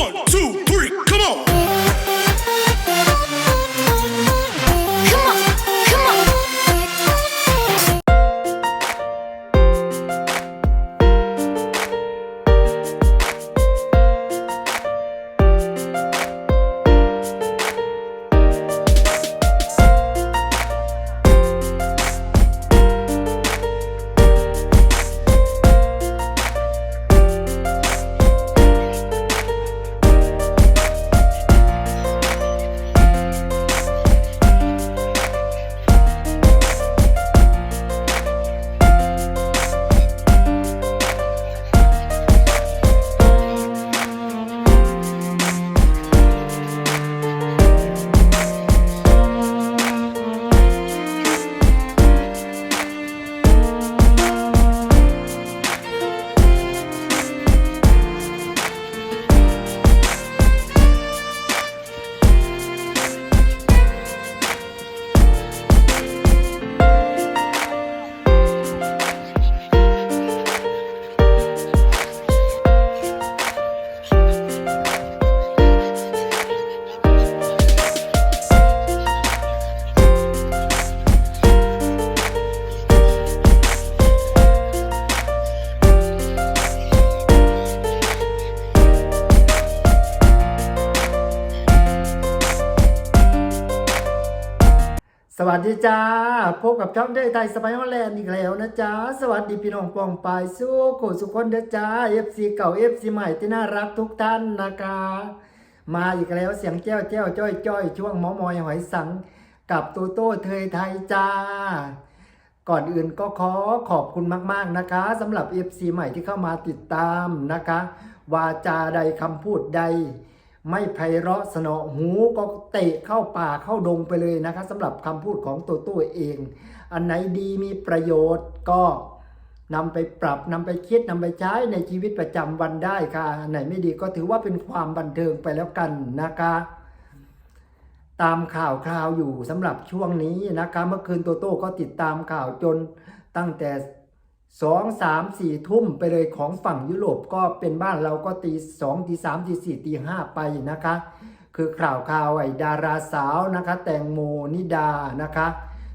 One, two, จ้า พบกับช่องเดไทยสไปฮอลแลนด์อีกแล้วนะจ๊ะสวัสดีพี่น้องปองปายสู้โขสุคนเด้อจ้า FC เก่า FC ใหม่ที่น่ารักทุกท่านนะคะ มาอีกแล้วเสียงแจ้วแจ้วจ้อยจ้อยช่วงหมอมอยหอยสังกับตูโต้เทยไทยจ้า ก่อนอื่นก็ขอขอบคุณมาก ๆนะคะสำหรับ FC ใหม่ที่เข้ามาติดตามนะคะ วาจาใดคำพูดใด ไม่ไพเราะสนอหูก็เตะเข้าป่าเข้าดงไปเลยนะคะสำหรับคำพูดของตัวตัวเอง อันไหนดีมีประโยชน์ก็นำไปปรับนำไปคิดนำไปใช้ในชีวิตประจำวันได้ค่ะ อันไหนไม่ดีก็ถือว่าเป็นความบันเทิงไปแล้วกันนะคะตามข่าวคราวอยู่สำหรับช่วงนี้นะคะเมื่อคืนโตโต้ก็ติดตามข่าวจนตั้งแต่ สองสามสี่ทุ่มไปเลยของฝั่งยุโรปก็เป็นบ้านเราก็ตีสองตีสามตีสี่ตีห้าไปนะคะ คือข่าวข่าวไอ้ดาราสาวนะคะ แตงโมนิดานะคะ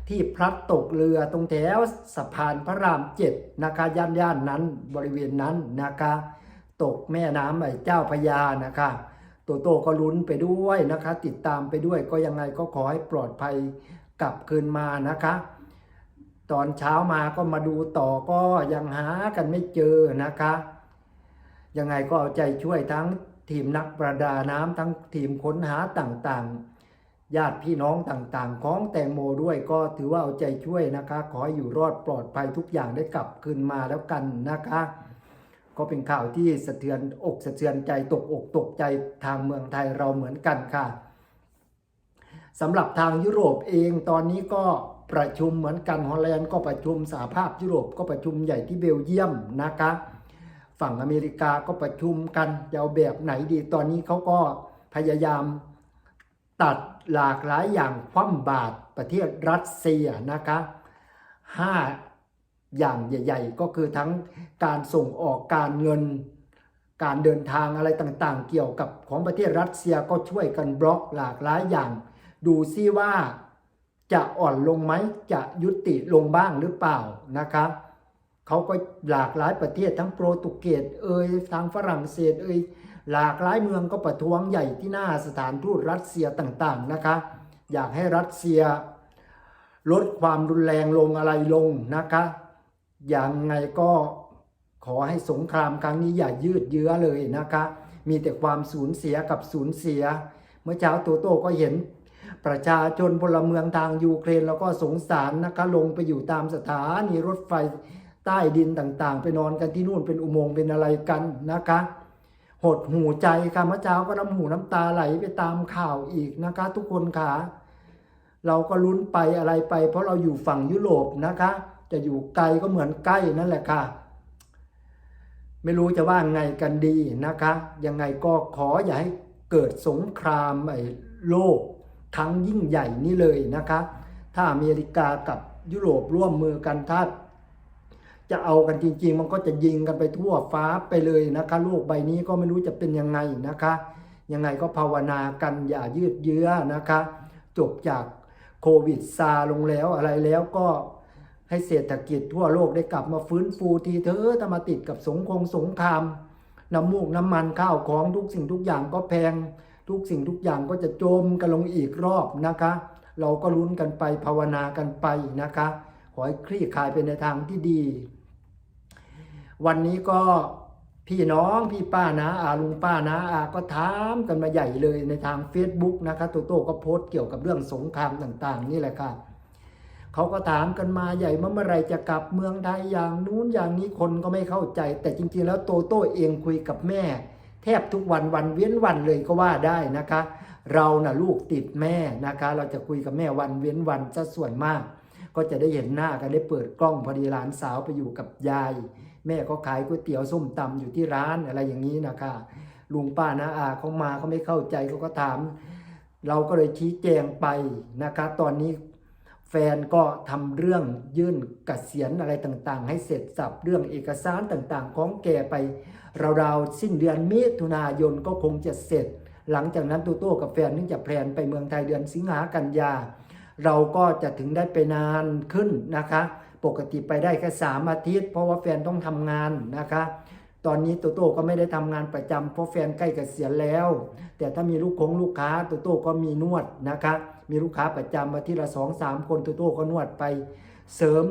ที่พลัดตกเรือตรงแถวสะพานพระรามเจ็ดนะคะย่านย่านนั้นบริเวณนั้นนะคะ ตกแม่น้ำไอ้เจ้าพระยานะคะโตโตก็ลุ้นไปด้วยนะคะ ติดตามไปด้วยก็ยังไงก็ขอให้ปลอดภัยกลับคืนมานะคะ ตอนเช้ามาก็มาดูต่อก็ยังหากันไม่เจอนะคะ ยังไงก็เอาใจช่วยทั้งทีมนักประดาน้ำทั้งทีมค้นหาต่างๆ ญาติพี่น้องต่างๆ ของแตงโมด้วยก็ถือว่าเอาใจช่วยนะคะ ขอให้อยู่รอดปลอดภัยทุกอย่างได้กลับคืนมาแล้วกันนะคะ ก็เป็นข่าวที่สะเทือนอกสะเทือนใจตกอกตกใจทางเมืองไทยเราเหมือนกันค่ะสำหรับทางยุโรปเองตอนนี้ก็ ประชุมเหมือนกันฮอลแลนด์ก็ประชุมสหภาพยุโรปก็ประชุมใหญ่ที่เบลเยียมนะคะ ฝั่งอเมริกาก็ประชุมกันจะเอาแบบไหนดีตอนนี้เขาก็พยายามตัดหลากหลายอย่างคว่ำบาตรประเทศรัสเซียนะคะห้าอย่างใหญ่ ๆ ก็คือทั้งการส่งออกการเงิน การเดินทางอะไรต่างๆ เกี่ยวกับของประเทศรัสเซียก็ช่วยกันบล็อกหลากหลายอย่าง ดูซิว่า จะอ่อนลงไหมจะยุติลงบ้างหรือเปล่านะครับเขาก็หลากหลายประเทศทั้งโปรตุเกสเอ่ยทางฝรั่งเศสเอ่ยหลากหลายเมืองก็ประท้วงใหญ่ที่หน้าสถานทูตรัสเซียต่างๆนะคะอยากให้รัสเซียลดความรุนแรงลงอะไรลงนะคะอย่างไงก็ขอให้สงครามครั้งนี้อย่ายืดเยื้อเลยนะคะ มีแต่ความสูญเสียกับสูญเสีย เมื่อเช้าโตโต้ก็เห็น ประชาชนพลเมืองทางยูเครนแล้วก็สงสารนะคะลงไปอยู่ตามสถานีรถไฟใต้ดินต่างๆ ไปนอนกันที่นู่นเป็นอุโมงค์เป็นอะไรกันนะคะหดหูใจค่ะเมื่อเช้าก็น้ำหูน้ำตาไหลไปตามข่าวอีกนะคะ ทุกคนค่ะเราก็ลุ้นไปอะไรไป เพราะเราอยู่ฝั่งยุโรปนะคะ จะอยู่ไกลก็เหมือนใกล้นั่นแหละค่ะ ไม่รู้จะว่าไงกันดีนะคะ ยังไงก็ขออย่าให้เกิดสงครามไอ้โลก ครั้งยิ่งใหญ่นี้เลยนะคะ ถ้าอเมริกากับยุโรปร่วมมือกันถ้าจะเอากันจริง ๆ มันก็จะยิงกันไปทั่วฟ้าไปเลยนะคะ โลกใบนี้ก็ไม่รู้จะเป็นยังไงนะคะ ยังไงก็ภาวนากันอย่ายืดเยื้อนะคะ จบจากโควิดซาลงแล้วอะไรแล้วก็ให้เศรษฐกิจทั่วโลกได้กลับมาฟื้นฟูทีเถอะถ้ามาติดกับสงคงสงครามน้ำมูกน้ำมันข้าวของทุกสิ่งทุกอย่างก็แพง ทุกสิ่งทุกอย่างก็จะจมกันลงอีกรอบนะคะ เราก็ลุ้นกันไปภาวนากันไปนะคะ ขอให้คลี่คลายไปในทางที่ดี วันนี้ก็พี่น้องพี่ป้านะอาลุงป้านะอาก็ถามกันมาใหญ่เลยในทาง Facebook นะคะโตโต้ก็โพสต์เกี่ยวกับเรื่องสงครามต่าง ๆ นี่แหละค่ะเขาก็ถามกันมาใหญ่ว่าเมื่อไรจะกลับเมืองไทยอย่างนู้นอย่างนี้คนก็ไม่เข้าใจ แต่จริง ๆ แล้วโตโต้เองคุยกับแม่ แทบทุกวันวันเว้นวันเลยก็ว่าได้นะคะ เราน่ะลูกติดแม่นะคะ เราจะคุยกับแม่วันเว้นวันซะส่วนมาก ก็จะได้เห็นหน้ากันได้เปิดกล้องพอดีหลานสาวไปอยู่กับยาย แม่ก็ขายก๋วยเตี๋ยวส้มตำอยู่ที่ร้านอะไรอย่างนี้นะคะลุงป้านะอาเขามาเขาไม่เข้าใจเขาก็ถาม เราก็เลยชี้แจงไปนะคะ ตอนนี้ แฟนก็ทำเรื่องยื่นกเกษียณอะไรต่างๆ ให้เสร็จสับเรื่องเอกสารต่างๆ ของแกไปราวๆสิ้นเดือนมิถุนายนก็คงจะเสร็จ หลังจากนั้นตูโต้กับแฟนนึกจะแพลนไปเมืองไทยเดือนสิงหากันยา เราก็จะถึงได้ไปนานขึ้นนะคะ ปกติไปได้แค่สามอาทิตย์ เพราะว่าแฟนต้องทำงานนะคะ ตอนนี้โตโต้ก็ไม่ได้ทำงานประจำเพราะแฟนใกล้เกษียณแล้ว แต่ถ้ามีลูกคงลูกค้าโตโต้ก็มีนวดนะคะ มีลูกค้าประจำมาที่ละสองสามคนโตโต้ก็นวดไป เสริม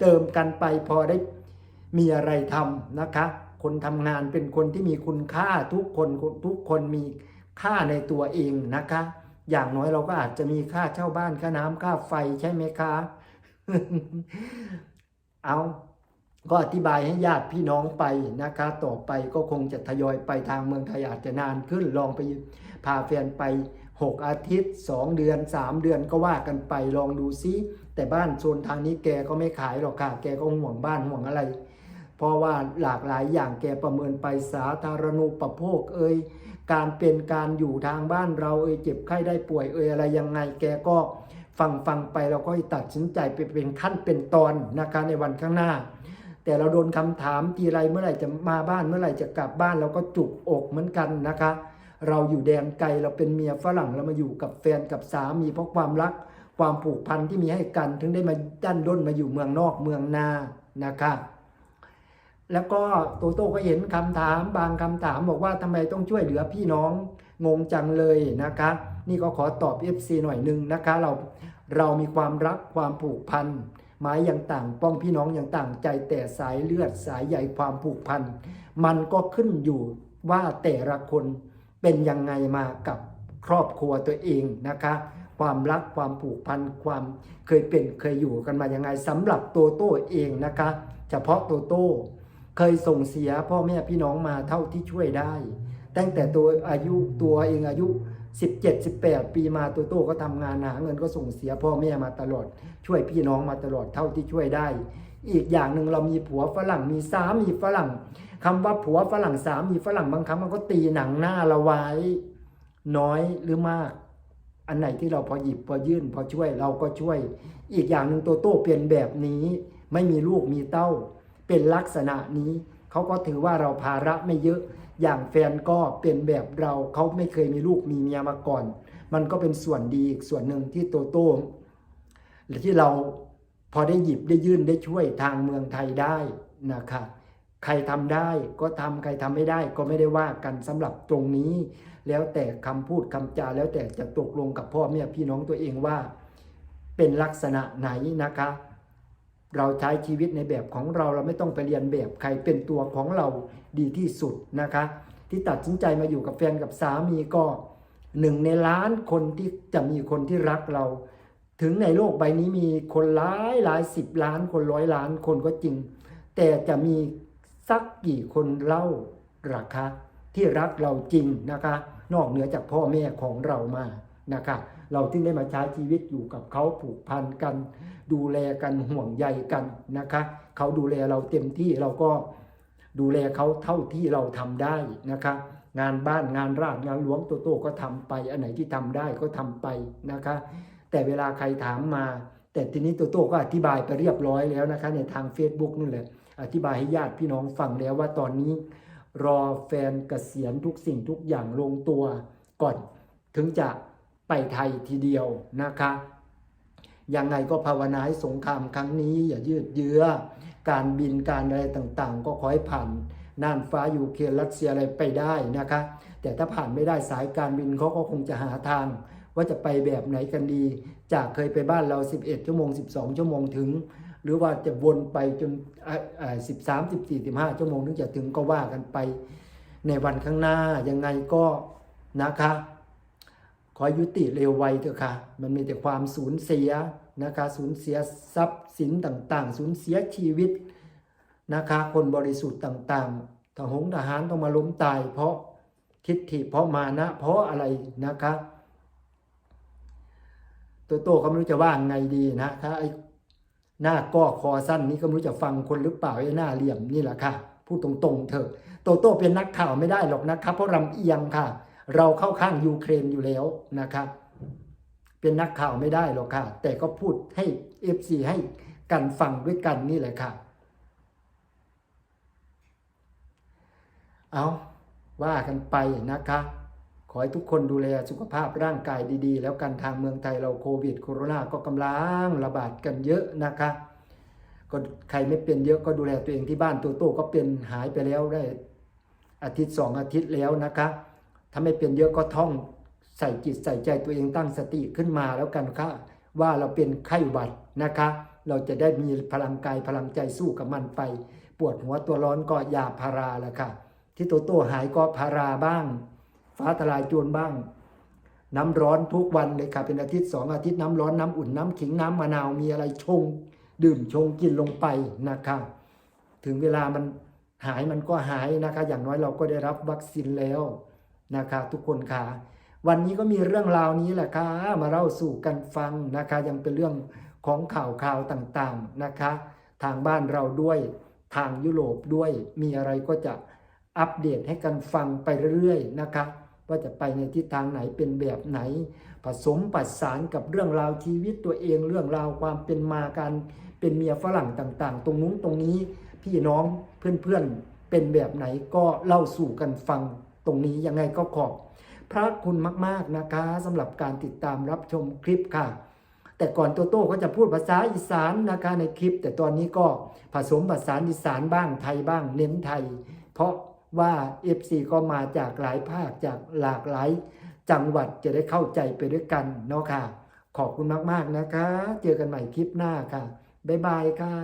เติมกันไปพอได้มีอะไรทำนะคะ คนทำงานเป็นคนที่มีคุณค่าทุกคนทุกคนมีค่าในตัวเองนะคะ อย่างน้อยเราก็อาจจะมีค่าเช่าบ้านค่าน้ำค่าไฟใช่ไหมคะ เอาก็อธิบายให้ญาติพี่น้องไปนะคะ ต่อไปก็คงจะทยอยไปทางเมืองไทยอาจจะนานขึ้นลองไปพาแฟนไป 6 อาทิตย์ 2 เดือน 3 เดือนก็ว่ากันไปลองดูซิแต่บ้านโซนทางนี้แกก็ไม่ขายหรอกค่ะ แกก็ห่วงบ้านห่วงอะไร เพราะว่าหลากหลายอย่างแกประเมินไปสาธารณูปโภคเอ่ยการเป็นการอยู่ทางบ้านเราเอ่ยเจ็บไข้ได้ป่วยเอ่ยอะไรยังไง แกก็ฟังฟังไปเราก็ตัดสินใจไปเป็นขั้นเป็นตอนนะคะในวันข้างหน้า แต่เราโดนคำถามทีไรเมื่อไหร่จะมาบ้านเมื่อไหร่จะกลับบ้านเราก็จุกอกเหมือนกันนะคะ เราอยู่แดนไกลเราเป็นเมียฝรั่งเรามาอยู่กับแฟนกับสามีเพราะความรัก ความผูกพันที่มีให้กัน ถึงได้มาดันด้นมาอยู่เมืองนอกเมืองนานะคะแล้วก็โตโต้ก็เห็นคำถามบางคำถามบอกว่าทำไมต้องช่วยเหลือพี่น้องงงจังเลยนะคะ นี่ก็ขอตอบ FC หน่อยหนึ่งนะคะ เราเรามีความรักความผูกพันหมายอย่างต่างป้องพี่น้องอย่างต่างใจแต่สายเลือดสายใยความผูกพันมันก็ขึ้นอยู่ว่าแต่ละคน เป็นยังไงมากับครอบครัวตัวเองนะคะ ความรักความผูกพันความเคยเป็นเคยอยู่กันมายังไงสำหรับโตโต้เองนะคะ เฉพาะโตโต้เคยส่งเสียพ่อแม่พี่น้องมาเท่าที่ช่วยได้ ตั้งแต่ตัวอายุตัวเองอายุ 17 18 ปีมาตัวโต้ก็ทำงานหาเงินก็ส่งเสียพ่อแม่มาตลอด ช่วยพี่น้องมาตลอดเท่าที่ช่วยได้อีกอย่างหนึ่งเรามีผัวฝรั่งมีสามีฝรั่งคำว่าผัวฝรั่งสามีฝรั่งบางครั้งมันก็ตีหนังหน้าเราไว้ น้อยหรือมาก อันไหนที่เราพอหยิบพอยื่นพอช่วยเราก็ช่วย อีกอย่างหนึ่งโตโต้เป็นแบบนี้ ไม่มีลูกมีเต้า เป็นลักษณะนี้เขาก็ถือว่าเราภาระไม่เยอะ อย่างแฟนก็เป็นแบบเราเขาไม่เคยมีลูกมีเมียมาก่อน มันก็เป็นส่วนดีอีกส่วนหนึ่งที่โตโต้หรือที่เรา พอได้หยิบได้ยื่นได้ช่วยทางเมืองไทยได้นะคะใครทำได้ก็ทำใครทำไม่ได้ก็ไม่ได้ว่ากันสำหรับตรงนี้ แล้วแต่คำพูดคำจาแล้วแต่จะตกลงกับพ่อแม่พี่น้องตัวเองว่า เป็นลักษณะไหนนะคะ เราใช้ชีวิตในแบบของเราเราไม่ต้องไปเรียนแบบใครเป็นตัวของเราดีที่สุดนะคะ ที่ตัดสินใจมาอยู่กับแฟนกับสามีก็หนึ่งในล้านคนที่จะมีคนที่รักเรา ถึงในโลกใบนี้มีคนหลายหลายสิบล้านคนร้อยล้านคนก็จริง แต่จะมีสักกี่คนเล่าราคาที่รักเราจริงนะคะ นอกเหนือจากพ่อแม่ของเรามานะคะ เราถึงได้มาใช้ชีวิตอยู่กับเขาผูกพันกัน ดูแลกันห่วงใยกันนะคะเขาดูแลเราเต็มที่เราก็ดูแลเขาเท่าที่เราทำได้นะคะงานบ้านงานราชงานหลวงโตโต้ก็ทำไป อันไหนที่ทำได้ก็ทำไปนะคะ แต่เวลาใครถามมา แต่ทีนี้โตโต้ก็อธิบายไปเรียบร้อยแล้วนะคะในทาง Facebook นั่นแหละอธิบายให้ญาติพี่น้องฟังแล้วว่าตอนนี้ รอแฟนเกษียณทุกสิ่งทุกอย่างลงตัวก่อน ถึงจะไปไทยทีเดียวนะคะยังไงก็ภาวนาให้สงครามครั้งนี้ อย่ายืดเยื้อ การบินการอะไรต่างๆ ก็ขอให้ผ่านน่านฟ้ายูเครนรัสเซียอะไรไปได้นะคะ แต่ถ้าผ่านไม่ได้สายการบินเขาก็คงจะหาทาง ว่าจะไปแบบไหนกันดี จากเคยไปบ้านเรา 11 ชั่วโมง 12 ชั่วโมงถึง หรือว่าจะวนไปจนสิบสามสิบสี่สิบห้าชั่วโมงถึงจะถึงก็ว่ากันไปในวันข้างหน้ายังไงก็นะคะ ขอยุติเร็วไวเถอะค่ะ มันมีแต่ความสูญเสียนะคะสูญเสียทรัพย์สินต่างๆ สูญเสียชีวิตนะคะคนบริสุทธิ์ต่างๆทหงทหารต้องมาล้มตายเพราะทิฏฐิเพราะมานะเพราะอะไรนะคะ ตัวโตเขาไม่รู้จะว่าไงดีนะถ้าไอ้หน้าก้อคอสั้นนี้ก็ไม่รู้จะฟังคนหรือเปล่าไอ้หน้าเหลี่ยมนี่แหละค่ะ พูดตรงๆเถอะโตโต้เป็นนักข่าวไม่ได้หรอกนะครับ เพราะลำเอียงค่ะ เราเข้าข้างยูเครนอยู่แล้วนะครับเป็นนักข่าวไม่ได้หรอกค่ะ แต่ก็พูดให้เอฟซีให้กันฟังด้วยกันนี่แหละค่ะ เอาว่ากันไปนะคะ อให้ทุกคนดูแลสุขภาพร่างกายดีๆ แล้วกันทางเมืองไทยเราโควิดโคโรนาก็กำลังระบาดกันเยอะนะคะก็ใครไม่เป็นเยอะก็ดูแลตัวเองที่บ้านตัวโตก็เป็นหายไปแล้วได้ อาทิตย์สองอาทิตย์แล้วนะคะ ถ้าไม่เป็นเยอะก็ท่องใส่จิตใส่ใจตัวเองตั้งสติขึ้นมาแล้วกันค่ะ ว่าเราเป็นไข้หวัดนะคะ เราจะได้มีพลังกายพลังใจสู้กับมันไป ปวดหัวตัวร้อนก็ยาพาราแหละค่ะ ที่โตโตหายก็พาราบ้าง ฟ้าทลายโจรบ้าง น้ำร้อนทุกวันเลยค่ะ เป็นอาทิตย์สองอาทิตย์น้ำร้อนน้ำอุ่นน้ำขิงน้ำมะนาวมีอะไรชง ดื่มชงกินลงไปนะคะถึงเวลามันหายมันก็หายนะคะ อย่างน้อยเราก็ได้รับวัคซีนแล้วนะคะ ทุกคนค่ะ วันนี้ก็มีเรื่องราวนี้แหละค่ะ มาเล่าสู่กันฟังนะคะ ยังเป็นเรื่องของข่าวข่าวต่างๆนะคะ ทางบ้านเราด้วยทางยุโรปด้วยมีอะไรก็จะอัปเดตให้กันฟังไปเรื่อยๆนะคะ ว่าจะไปในทิศทางไหนเป็นแบบไหน ผสมปัสสานกับเรื่องราวชีวิตตัวเองเรื่องราวความเป็นมาการเป็นเมียฝรั่งต่าง ๆ ตรงนู้นตรงนี้พี่น้องเพื่อนๆเป็นแบบไหนก็เล่าสู่กันฟังตรงนี้ยังไงก็ขอบพระคุณมาก ๆนะคะสำหรับการติดตามรับชมคลิปค่ะ แต่ก่อนโตโต้ก็จะพูดภาษาอีสานนะคะในคลิป แต่ตอนนี้ก็ผสมภาษาอีสานบ้างไทยบ้างเน้นไทย เพราะ ว่า FC ก็มาจากหลายภาคจากหลากหลายจังหวัดจะได้เข้าใจไปด้วยกันเนาะค่ะ ขอบคุณมาก ๆ นะคะ เจอกันใหม่คลิปหน้าค่ะ บ๊ายบายค่ะ